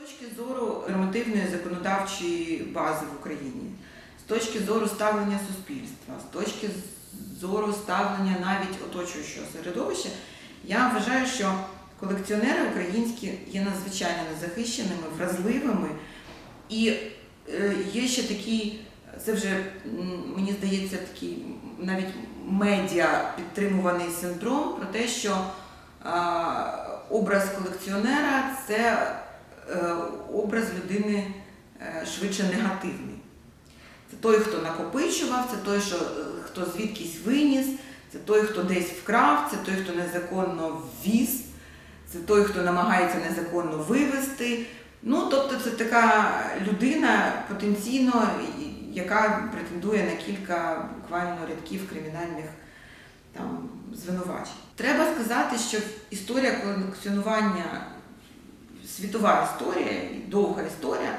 точки зору нормативної законодавчої бази в Україні, з точки зору ставлення суспільства, з точки зору ставлення навіть оточуючого середовища, я вважаю, що колекціонери українські є надзвичайно незахищеними, вразливими. І е, є ще такий, це вже мені здається, такий навіть медіа підтримуваний синдром про те, що образ колекціонера це образ людини е, швидше негативний. Це той, хто накопичував, це той, е, хто звідкись виніс, це той, хто десь вкрав, це той, хто незаконно ввіз, це той, хто намагається незаконно вивезти. Ну, тобто це така людина потенційно, яка претендує на кілька буквально рядків кримінальних там, звинувачень. Треба сказати, що історія колекціонування, світова історія і довга історія,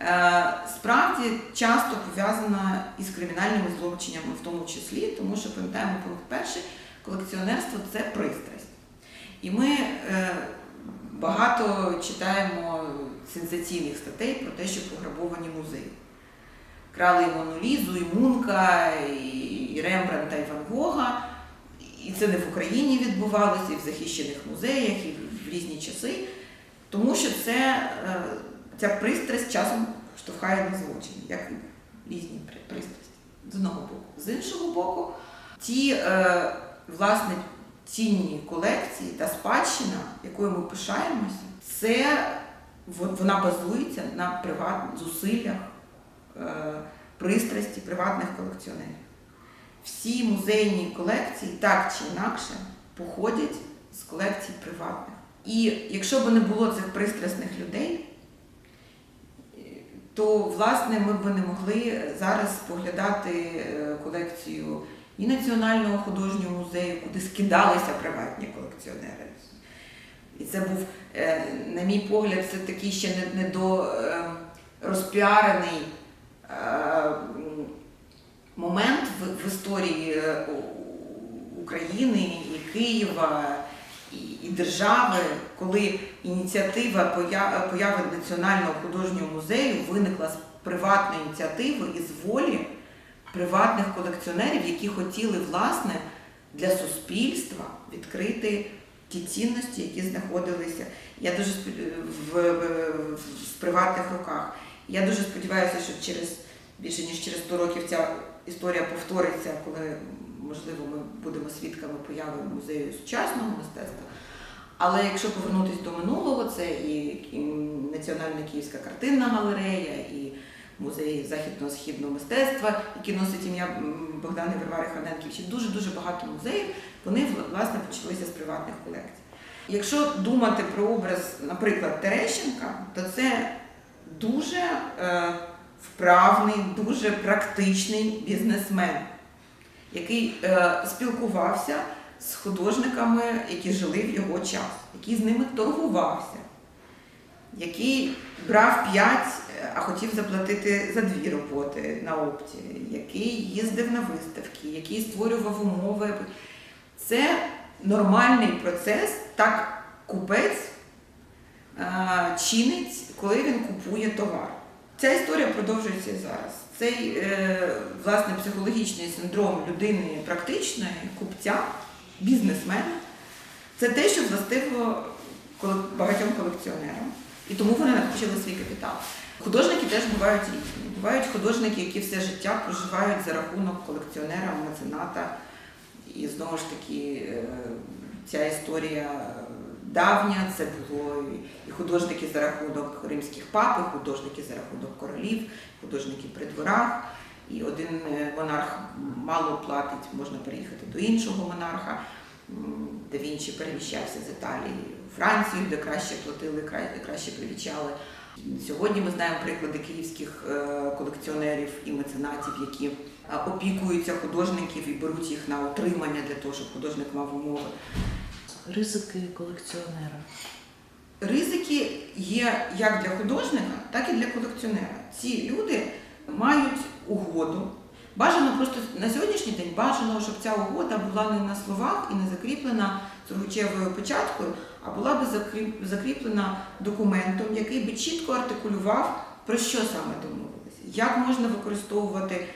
е, справді часто пов'язана із кримінальними злочинами, в тому числі, тому що пам'ятаємо пункт перший, колекціонерство це пристрасть. І ми е, багато читаємо сенсаційних статей про те, що пограбовані музеї. Крали і Монолізу, і Мунка, і Рембранта, і Ван Гога. І це не в Україні відбувалося, і в захищених музеях, і в різні часи. Тому що це, е, ця пристрасть часом штовхає на злочин, як різні пристрасті. З одного боку. З іншого боку, ті е, власне цінні колекції та спадщина, якою ми пишаємося, це вона базується на приват... зусиллях, е, пристрасті приватних колекціонерів. Всі музейні колекції так чи інакше походять з колекцій приватних. І якщо б не було цих пристрасних людей, то власне ми б не могли зараз споглядати е, колекцію і Національного художнього музею, куди скидалися приватні колекціонери. І це був, е, на мій погляд, це такий ще не, до е, момент в, історії України і Києва і, держави, коли ініціатива появи Національного художнього музею виникла з приватної ініціативи і з волі приватних колекціонерів, які хотіли власне для суспільства відкрити ті цінності, які знаходилися. Я дуже спод- в, в, в приватних руках. Я дуже сподіваюся, що через більше ніж через 100 років ця історія повториться, коли можливо ми будемо свідками появи музею сучасного мистецтва. Але якщо повернутися до минулого, це і, Національна Київська картинна галерея, і музей західного східного мистецтва, який носить ім'я Богдани Варвари Ханенківичі. Дуже дуже багато музеїв. Вони власне почалися з приватних колекцій. Якщо думати про образ, наприклад, Терещенка, то це дуже е, вправний, дуже практичний бізнесмен, який е, спілкувався з художниками, які жили в його час, який з ними торгувався, який брав п'ять, е, а хотів заплатити за дві роботи на опті, який їздив на виставки, який створював умови. Це нормальний процес, так купець е, чинить, коли він купує товар. Ця історія продовжується і зараз. Цей е, власне психологічний синдром людини практичної, купця, бізнесмена, це те, що властиво багатьом колекціонерам. І тому вони накопичили свій капітал. Художники теж бувають різні. Бувають художники, які все життя проживають за рахунок колекціонера, мецената. І знову ж таки, е, ця історія давня, це було і художники за рахунок римських пап, і художники за рахунок королів, художники при дворах. І один е, монарх мало платить, можна переїхати до іншого монарха. М, Да Вінчі переміщався з Італії у Францію, де краще платили, кра- краще привічали. Сьогодні ми знаємо приклади київських е, колекціонерів і меценатів, які е, опікуються художників і беруть їх на утримання для того, щоб художник мав умови. Ризики колекціонера. Ризики є як для художника, так і для колекціонера. Ці люди мають угоду Бажано просто на сьогоднішній день бажано, щоб ця угода була не на словах і не закріплена сургучевою печаткою, а була би закріплена документом, який би чітко артикулював, про що саме домовилися, як можна використовувати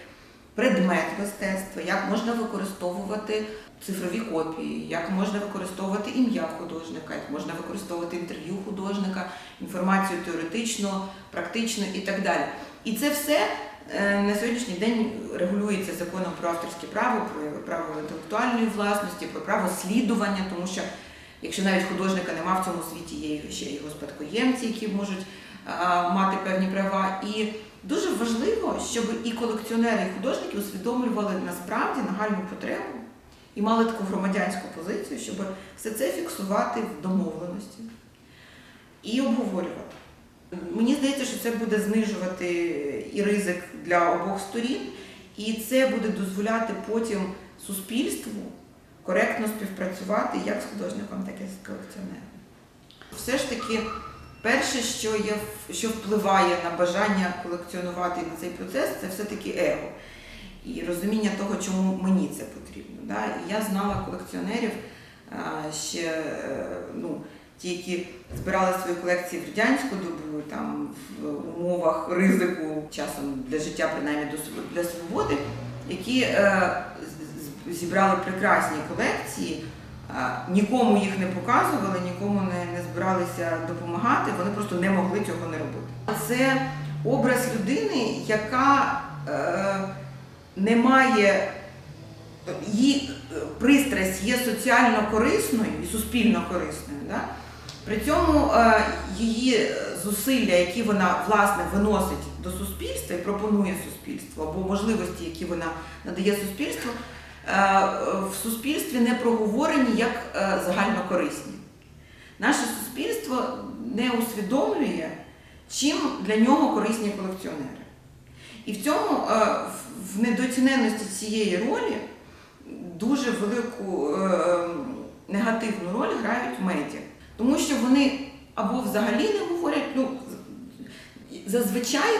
предмет мистецтва, як можна використовувати цифрові копії, як можна використовувати ім'я художника, як можна використовувати інтерв'ю художника, інформацію теоретично, практично і так далі. І це все е, на сьогоднішній день регулюється законом про авторське право, про право інтелектуальної власності, про право слідування, тому що якщо навіть художника нема в цьому світі, є ще його спадкоємці, які можуть мати певні права. І дуже важливо, щоб і колекціонери, і художники усвідомлювали насправді нагальну потребу і мали таку громадянську позицію, щоб все це фіксувати в домовленості і обговорювати. Мені здається, що це буде знижувати і ризик для обох сторін, і це буде дозволяти потім суспільству коректно співпрацювати як з художником, так і з колекціонером. Все ж таки, перше, що є, що впливає на бажання колекціонувати на цей процес, це все-таки его. І розуміння того, чому мені це потрібно. Да? І я знала колекціонерів ще е, ну, ті, які збирали свої колекції в радянську добу, там в умовах ризику, часом для життя, принаймні для свободи, які е, зібрали прекрасні колекції, нікому їх не показували, нікому не, не збиралися допомагати, вони просто не могли цього не робити. Це образ людини, яка е, не має її е, пристрасть є соціально корисною і суспільно корисною. Да? При цьому е, її зусилля, які вона власне виносить до суспільства і пропонує суспільству, або можливості, які вона надає суспільству, е, в суспільстві не проговорені як е, загальнокорисні. Наше суспільство не усвідомлює, чим для нього корисні колекціонери. І в цьому е, в- недооціненності цієї ролі дуже велику е, негативну роль грають медіа. Тому що вони або взагалі не говорять, ну зазвичай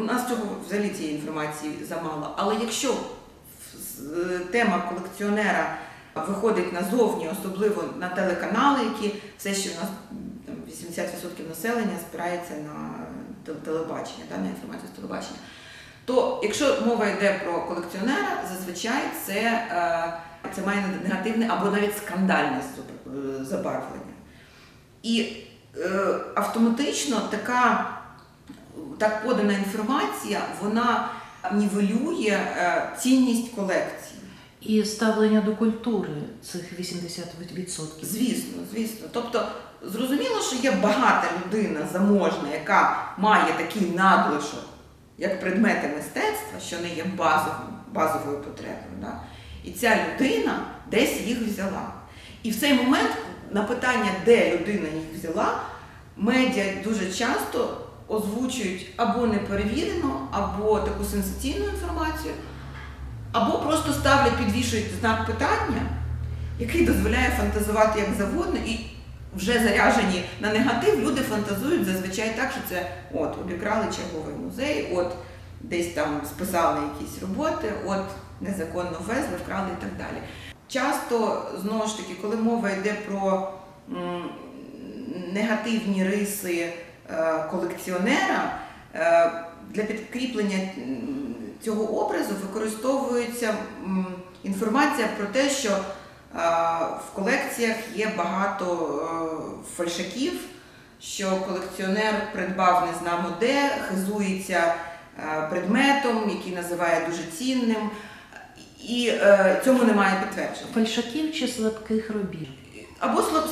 у нас цього взагалі цієї інформації замало. Але якщо е, тема колекціонера виходить назовні, особливо на телеканали, які все ще у нас там 80% населення спирається на телебачення, да, на інформацію з телебачення. То якщо мова йде про колекціонера, зазвичай це, е, це має негативне або навіть скандальне е, забарвлення. І е, автоматично така так подана інформація, вона нівелює цінність колекції. І ставлення до культури цих 80%. Звісно, звісно. Тобто зрозуміло, що є багата людина заможна, яка має такий надлишок, як предмети мистецтва, що не є базовим, базовою потребою. Да? І ця людина десь їх взяла. І в цей момент на питання, де людина їх взяла, медіа дуже часто озвучують або неперевірену, або таку сенсаційну інформацію, або просто ставлять, підвішують знак питання, який дозволяє фантазувати як завгодно, і вже заряжені на негатив, люди фантазують зазвичай так, що це от обікрали черговий музей, от десь там списали якісь роботи, от незаконно ввезли, вкрали і так далі. Часто, знову ж таки, коли мова йде про негативні риси е, колекціонера, е, для підкріплення цього образу використовується інформація про те, що в колекціях є багато е, фальшаків, що колекціонер придбав незнамо де, хизується е, предметом, який називає дуже цінним, і е, цьому немає підтвердження. Фальшаків чи слабких робіт? Або слаб,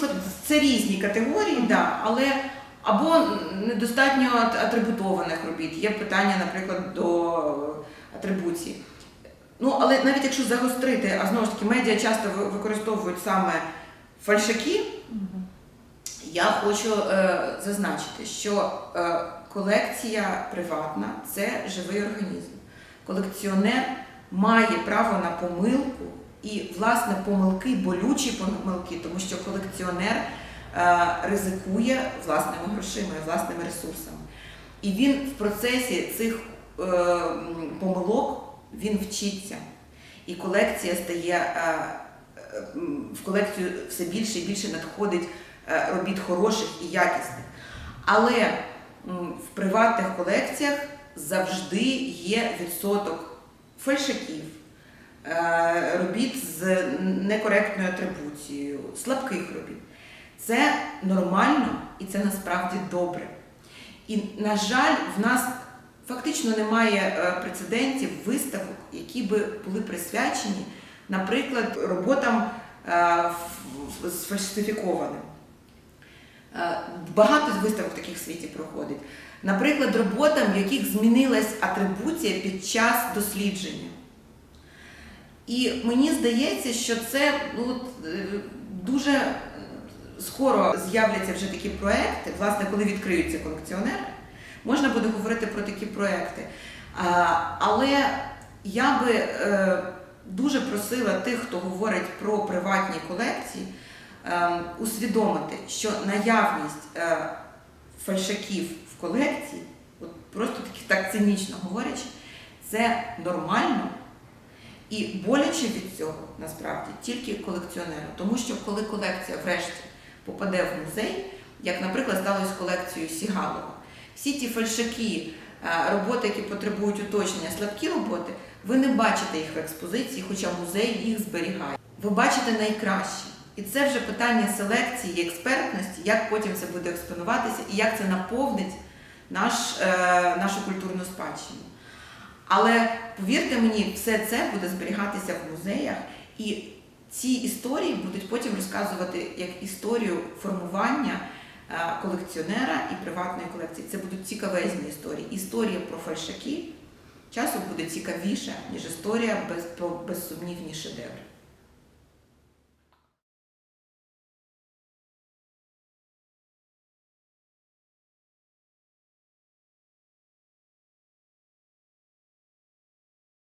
це різні категорії, да, але або недостатньо атрибутованих робіт. Є питання, наприклад, до атрибуції. Ну, але навіть якщо загострити, а знову ж таки, медіа часто використовують саме фальшаки, я хочу е, зазначити, що е, колекція приватна це живий організм. Колекціонер має право на помилку і, власне, помилки, болючі помилки, тому що колекціонер е, ризикує власними грошима і власними ресурсами. І він в процесі цих е, він вчиться. І колекція стає е, е, в колекцію все більше і більше надходить е, робіт хороших і якісних. Але в приватних колекціях завжди є відсоток фальшаків, робіт з некоректною атрибуцією, слабких робіт. Це нормально і це насправді добре. І, на жаль, в нас фактично немає е, прецедентів виставок, які би були присвячені, наприклад, роботам е, сфальсифікованим. Е, Багато виставок таких в світі проходить. Наприклад, роботам, в яких змінилась атрибуція під час дослідження. І мені здається, що це ну, е, дуже е, скоро з'являться вже такі проекти, власне, коли відкриються колекціонери, можна буде говорити про такі проекти. Але я би е, дуже просила тих, хто говорить про приватні колекції, е, усвідомити, що наявність е, фальшаків в колекції, от просто так цинічно говорячи, це нормально. І боляче від цього насправді тільки колекціонеру. Тому що коли колекція врешті попаде в музей, як, наприклад, сталося з колекцією Сігалова, всі ті фальшаки, е, роботи, які потребують уточнення, слабкі роботи, ви не бачите їх в експозиції, хоча музей їх зберігає. Ви бачите найкращі. І це вже питання селекції і експертності, як потім це буде експонуватися і як це наповнить наш, е, нашу культурну спадщину. Але повірте мені, все це буде зберігатися в музеях, і ці історії будуть потім розказувати як історію формування колекціонера і приватної колекції. Це будуть цікавезні історії. Історія про фальшаки часом буде цікавіша, ніж історія без, про безсумнівні шедеври.